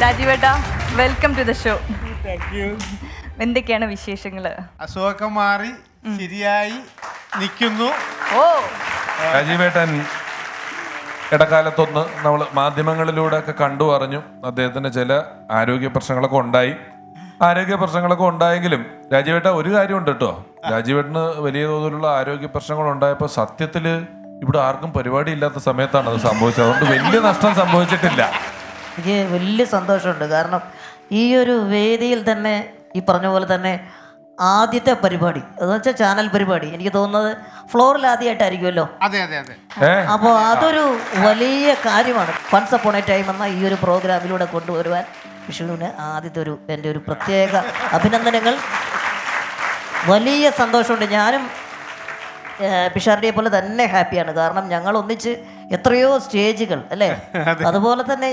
രാജീവേട്ട welcome to the show എന്തൊക്കെയാണ് വിശേഷങ്ങൾ അസുഖമൊക്കെ മാറി ശരിയായി നിൽക്കുന്നു. ഓ. രാജീവേട്ടൻ ഇടക്കാലത്തൊന്ന് നമ്മൾ മാധ്യമങ്ങളിലൂടെ ഒക്കെ കണ്ടു അറിഞ്ഞു. അദ്ദേഹത്തിന് ചില ആരോഗ്യ പ്രശ്നങ്ങളൊക്കെ ഉണ്ടായി. ആരോഗ്യ പ്രശ്നങ്ങളൊക്കെ ഉണ്ടായെങ്കിലും രാജീവേട്ട ഒരു കാര്യമുണ്ട് കേട്ടോ. രാജീവേട്ടന് വലിയ തോതിലുള്ള ആരോഗ്യ പ്രശ്നങ്ങൾ ഉണ്ടായപ്പോൾ സത്യത്തിൽ ഇവിടെ ആർക്കും പരിപാടി ഇല്ലാത്ത സമയത്താണ് അത് സംഭവിച്ചത്. അതുകൊണ്ട് വലിയ നഷ്ടം സംഭവിച്ചിട്ടില്ല. എനിക്ക് വലിയ സന്തോഷമുണ്ട്. കാരണം ഈ ഒരു വേദിയിൽ തന്നെ ഈ പറഞ്ഞ പോലെ തന്നെ ആദ്യത്തെ പരിപാടി എന്ന് വെച്ചാൽ ചാനൽ പരിപാടി എനിക്ക് തോന്നുന്നത് ഫ്ലോറിൽ ആദ്യമായിട്ടായിരിക്കുമല്ലോ? അതെ അതെ അതെ. അപ്പോൾ അതൊരു വലിയ കാര്യമാണ്. ഫൺസ് അപ്പോൺ എ ടൈം എന്ന ഈ ഒരു പ്രോഗ്രാമിലൂടെ കൊണ്ടുവരുവാൻ വിഷ്ണുവിന് ആദ്യത്തെ ഒരു എന്റെ ഒരു പ്രത്യേക അഭിനന്ദനങ്ങൾ. വലിയ സന്തോഷമുണ്ട്. ഞാനും പിഷാരടിയെ പോലെ തന്നെ ഹാപ്പിയാണ്. കാരണം ഞങ്ങൾ ഒന്നിച്ച് എത്രയോ സ്റ്റേജുകൾ അല്ലേ? അതുപോലെ തന്നെ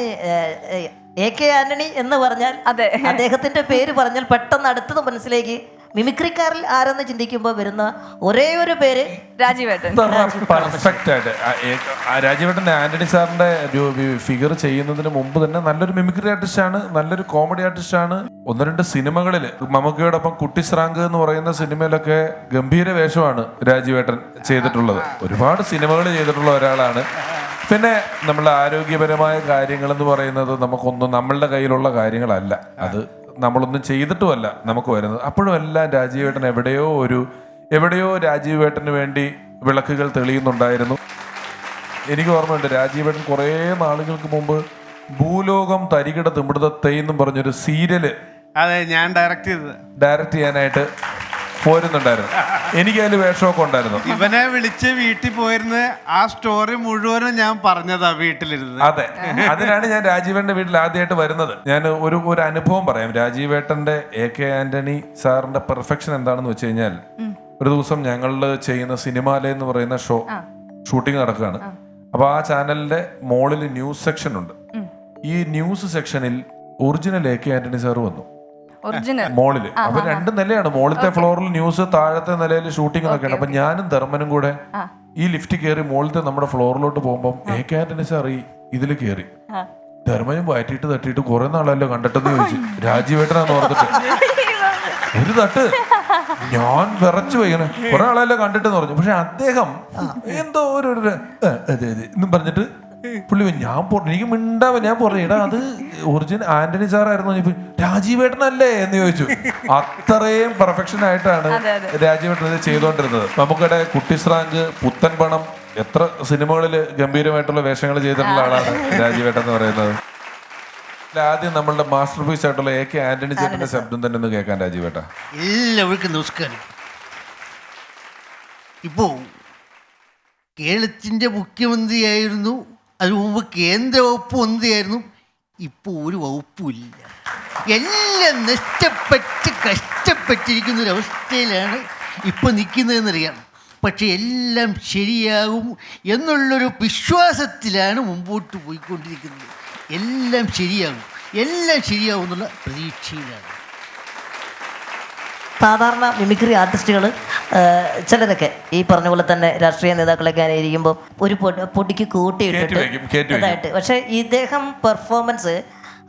എ കെ ആന്റണി എന്ന് പറഞ്ഞാൽ അതെ. അദ്ദേഹത്തിന്റെ പേര് പറഞ്ഞാൽ പെട്ടെന്ന് അടുത്തത് മനസ്സിലേക്ക് മിമിക്രിക്കാരിൽ ആരെന്ന് ചിന്തിക്കുമ്പോൾ വരുന്ന ഒരേ ഒരു പേര് രാജീവേട്ടൻ. പെർഫെക്റ്റ് ആയിട്ട്. രാജീവേട്ടൻ ആന്റണി സാറിന്റെ ഫിഗർ ചെയ്യുന്നതിന് മുമ്പ് തന്നെ നല്ലൊരു മിമിക്രി ആർട്ടിസ്റ്റ് ആണ് നല്ലൊരു കോമഡി ആർട്ടിസ്റ്റ് ആണ് ഒന്ന് രണ്ട് സിനിമകളിൽ മമ്മൂക്കയോടൊപ്പം കുട്ടിശ്രാങ്ക് എന്ന് പറയുന്ന സിനിമയിലൊക്കെ ഗംഭീര വേഷമാണ് രാജീവേട്ടൻ ചെയ്തിട്ടുള്ളത്. ഒരുപാട് സിനിമകൾ ചെയ്തിട്ടുള്ള ഒരാളാണ്. പിന്നെ നമ്മൾ ആരോഗ്യപരമായ കാര്യങ്ങൾ എന്ന് പറയുന്നത് നമുക്കൊന്നും നമ്മളുടെ കയ്യിലുള്ള കാര്യങ്ങളല്ല. അത് നമ്മളൊന്നും ചെയ്തിട്ടുമല്ല നമുക്ക് വരുന്നത്. അപ്പോഴും എല്ലാം രാജീവേട്ടൻ എവിടെയോ ഒരു എവിടെയോ രാജീവേട്ടന് വേണ്ടി വിളക്കുകൾ തെളിയുന്നുണ്ടായിരുന്നു. എനിക്ക് ഓർമ്മയുണ്ട് രാജീവേട്ടൻ കുറേ നാളുകൾക്ക് മുമ്പ് ഭൂലോകം തരികിട തിമിടത്തെ എന്നും പറഞ്ഞൊരു സീരിയൽ അതെ ഞാൻ ഡയറക്റ്റ് ചെയ്തത്. ഡയറക്റ്റ് ചെയ്യാനായിട്ട് പോരുന്നുണ്ടായിരുന്നു. എനിക്ക് അതിൽ വേഷമൊക്കെ ഉണ്ടായിരുന്നു. ഇവനെ വിളിച്ച് വീട്ടിൽ പോയിരുന്ന് ആ സ്റ്റോറി മുഴുവനും ഞാൻ പറഞ്ഞതാ വീട്ടിലിരുന്ന്. അതെ. അതിനാണ് ഞാൻ രാജീവേട്ടന്റെ വീട്ടിൽ ആദ്യമായിട്ട് വരുന്നത്. ഞാൻ ഒരു ഒരു അനുഭവം പറയാം. രാജീവേട്ടന്റെ എ കെ ആന്റണി സാറിന്റെ പെർഫെക്ഷൻ എന്താണെന്ന് വെച്ച് കഴിഞ്ഞാൽ ഒരു ദിവസം ഞങ്ങൾ ചെയ്യുന്ന സിനിമാലയ എന്ന് പറയുന്ന ഷോ ഷൂട്ടിംഗ് നടക്കുകയാണ്. അപ്പൊ ആ ചാനലിന്റെ മോളിൽ ന്യൂസ് സെക്ഷൻ ഉണ്ട് ഈ ന്യൂസ് സെക്ഷനിൽ original A K Antony sir വന്നു. ഒറിജിനൽ മോളിൽ. അപ്പൊ രണ്ട് നിലയാണ്. മോളിലത്തെ ഫ്ലോറിൽ ന്യൂസ് താഴത്തെ നിലയിൽ ഷൂട്ടിംഗ് ഒക്കെയാണ് അപ്പൊ ഞാനും ധർമ്മനും കൂടെ ഈ ലിഫ്റ്റ് കയറി മോളിത്തെ നമ്മുടെ ഫ്ലോറിലോട്ട് പോകുമ്പോൾ എ കെ ആന്റണി സാർ ഈ ഇതിൽ കയറി ധർമ്മനും വയറ്റിട്ട് തട്ടിയിട്ട് കുറെ നാളല്ലോ കണ്ടിട്ടെന്ന് ചോദിച്ചു. രാജീവേട്ടനാന്ന് ഓർത്തിട്ട്. ഒരു തട്ട്. ഞാൻ വിറച്ചു വയ്ക്കണേ. കുറെ ആളെല്ലാം കണ്ടിട്ടെന്ന് പറഞ്ഞു. പക്ഷെ അദ്ദേഹം എന്തോ ഒരു ഒരു- അതെ അതെ എന്നും പറഞ്ഞിട്ട് പുള്ളി ഞാൻ എനിക്ക് മിണ്ടാവ? ഞാൻ പറഞ്ഞു എടാ അത് ഒറിജിനൽ ആന്റണി സാറായിരുന്നു. രാജീവേട്ടനല്ലേ? എന്ന് ചോദിച്ചു. അത്രയും പെർഫെക്ഷൻ ആയിട്ടാണ്. രാജീവേട്ടൻ ഇത് ചെയ്തുകൊണ്ടിരുന്നത് നമുക്കിടെ കുട്ടിശ്രാങ്ക് പുത്തൻ പണം എത്ര സിനിമകളിൽ ഗംഭീരമായിട്ടുള്ള വേഷങ്ങൾ ചെയ്തിട്ടുള്ള ആളാണ് രാജീവേട്ടൻ എന്ന് പറയുന്നത്. ആദ്യം നമ്മളുടെ മാസ്റ്റർ പീസ് ആയിട്ടുള്ള എ കെ ആന്റണി ചേട്ടന്റെ ശബ്ദം തന്നെ ഒന്ന് കേൾക്കാൻ രാജീവേട്ട. എല്ലാവർക്കും നമസ്കാരം. ഇപ്പോൾ കേരളത്തിന്റെ മുഖ്യമന്ത്രിയായിരുന്നു അതിനു മുമ്പ് കേന്ദ്ര വകുപ്പ് മന്ത്രിയായിരുന്നു ഇപ്പോൾ ഒരു വകുപ്പുമില്ല എല്ലാം നഷ്ടപ്പെട്ട് കഷ്ടപ്പെട്ടിരിക്കുന്ന ഒരു അവസ്ഥയിലാണ് ഇപ്പോൾ നിൽക്കുന്നതെന്നറിയാം. പക്ഷേ എല്ലാം ശരിയാകും എന്നുള്ളൊരു വിശ്വാസത്തിലാണ് മുമ്പോട്ട് പോയിക്കൊണ്ടിരിക്കുന്നത്. എല്ലാം ശരിയാകും. എല്ലാം ശരിയാകും എന്നുള്ള പ്രതീക്ഷയിലാണ്. സാധാരണ മിമിക്രി ആർട്ടിസ്റ്റുകൾ ചിലരൊക്കെ ഈ പറഞ്ഞ പോലെ തന്നെ രാഷ്ട്രീയ നേതാക്കളൊക്കെ ഇരിക്കുമ്പോൾ ഒരു പൊടിക്ക് കൂട്ടിയിട്ടിട്ട്. ഇതായിട്ട് പക്ഷേ ഇദ്ദേഹം പെർഫോമൻസ്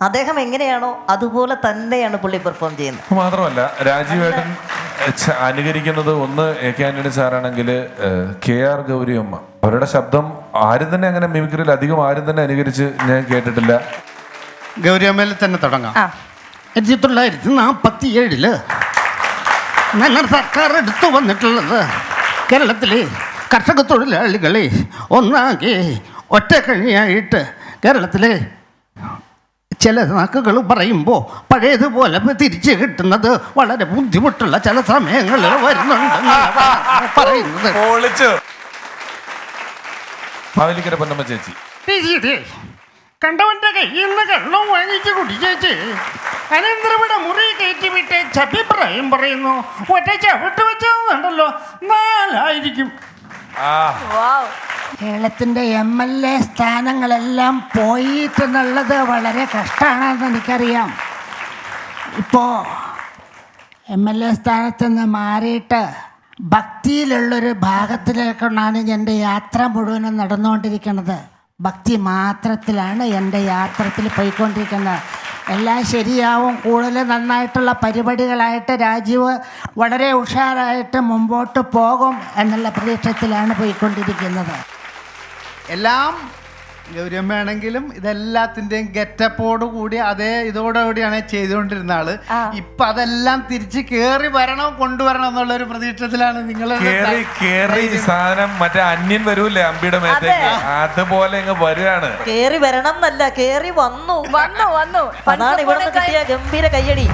അദ്ദേഹം എങ്ങനെയാണോ അതുപോലെ തന്നെയാണ് പുള്ളി പെർഫോം ചെയ്യുന്നത്. മാത്രമല്ല രാജീവേട്ടൻ അനുകരിക്കുന്നത് ഒന്ന് എ കെ ആന്റണി സാറാണെങ്കിൽ കെ ആർ ഗൗരി അമ്മ അവരുടെ ശബ്ദം ആരും തന്നെ അങ്ങനെ മിമിക്രിയിൽ അധികം ആരും തന്നെ അനുകരിച്ച് ഞാൻ കേട്ടിട്ടില്ല. ഗൗരിയമ്മയിൽ തന്നെ തുടങ്ങാം. ആയിരത്തി തൊള്ളായിരത്തി നാൽപ്പത്തി ഏഴിൽ ഞങ്ങളുടെ സർക്കാർ എടുത്തു വന്നിട്ടുള്ളത് കേരളത്തിലെ കർഷക തൊഴിലാളികളെ ഒന്നാകെ ഒറ്റക്കണിയായിട്ട് കേരളത്തിലെ ചില നാക്കുകൾ പറയുമ്പോൾ പഴയതുപോലെ തിരിച്ചു കിട്ടുന്നത് വളരെ ബുദ്ധിമുട്ടുള്ള ചില സമയങ്ങളിൽ വരുന്നുണ്ടെന്നാണ് പറയുന്നത്. ചേച്ചി. കണ്ടവന്റെ കയ്യിൽ നിന്ന് കള്ളം വാങ്ങിച്ച് കുടിച്ചേച്ച്. അനന്തരവിടെ മുറി കയറ്റി വിട്ട് ചപ്പിപ്രായം പറയുന്നു ഒറ്റ ചവിട്ട് വെച്ചതുണ്ടല്ലോ നാലായിരിക്കും. കേരളത്തിന്റെ എം എൽ എ സ്ഥാനങ്ങളെല്ലാം പോയിട്ടെന്നുള്ളത് വളരെ കഷ്ടമാണെന്ന് എനിക്കറിയാം. ഇപ്പോൾ എം എൽ എ സ്ഥാനത്ത് നിന്ന് മാറിയിട്ട് ഭക്തിയിലുള്ളൊരു ഭാഗത്തിലേക്കാണ് എന്റെ യാത്ര മുഴുവനും നടന്നുകൊണ്ടിരിക്കുന്നത്. ഭക്തി മാത്രത്തിലാണ് എന്റെ യാത്രത്തിൽ പോയിക്കൊണ്ടിരിക്കുന്നത്. എല്ലാം ശരിയാവും. കൂടുതൽ നന്നായിട്ടുള്ള പരിപാടികളായിട്ട് രാജീവ് വളരെ ഉഷാറായിട്ട് മുമ്പോട്ട് പോകും എന്നുള്ള പ്രതീക്ഷത്തിലാണ് പോയിക്കൊണ്ടിരിക്കുന്നത്. എല്ലാം ഗൗരമ്മയാണെങ്കിലും ഇതെല്ലാത്തിന്റെയും ഗെറ്റപ്പോട് കൂടി അതേ ഇതോടുകൂടിയാണ് ചെയ്തുകൊണ്ടിരുന്ന ആൾ. ഇപ്പൊ അതെല്ലാം തിരിച്ച് കേറി വരണം കൊണ്ടുവരണം എന്നുള്ള ഒരു പ്രതീക്ഷത്തിലാണ് നിങ്ങൾ കേറി കേറി സാധനം മറ്റേ അന്യൻ വരൂല്ലേ അമ്പിയുടെ മേത്തേക്ക്? അതുപോലെ അങ്ങ് വരികയാണ് കേറി വരണം എന്നല്ല കേറി വന്നു. വന്നു വന്നു. അതാണ് ഇവിടുന്ന് കിട്ടിയ ഗംഭീര കയ്യടി.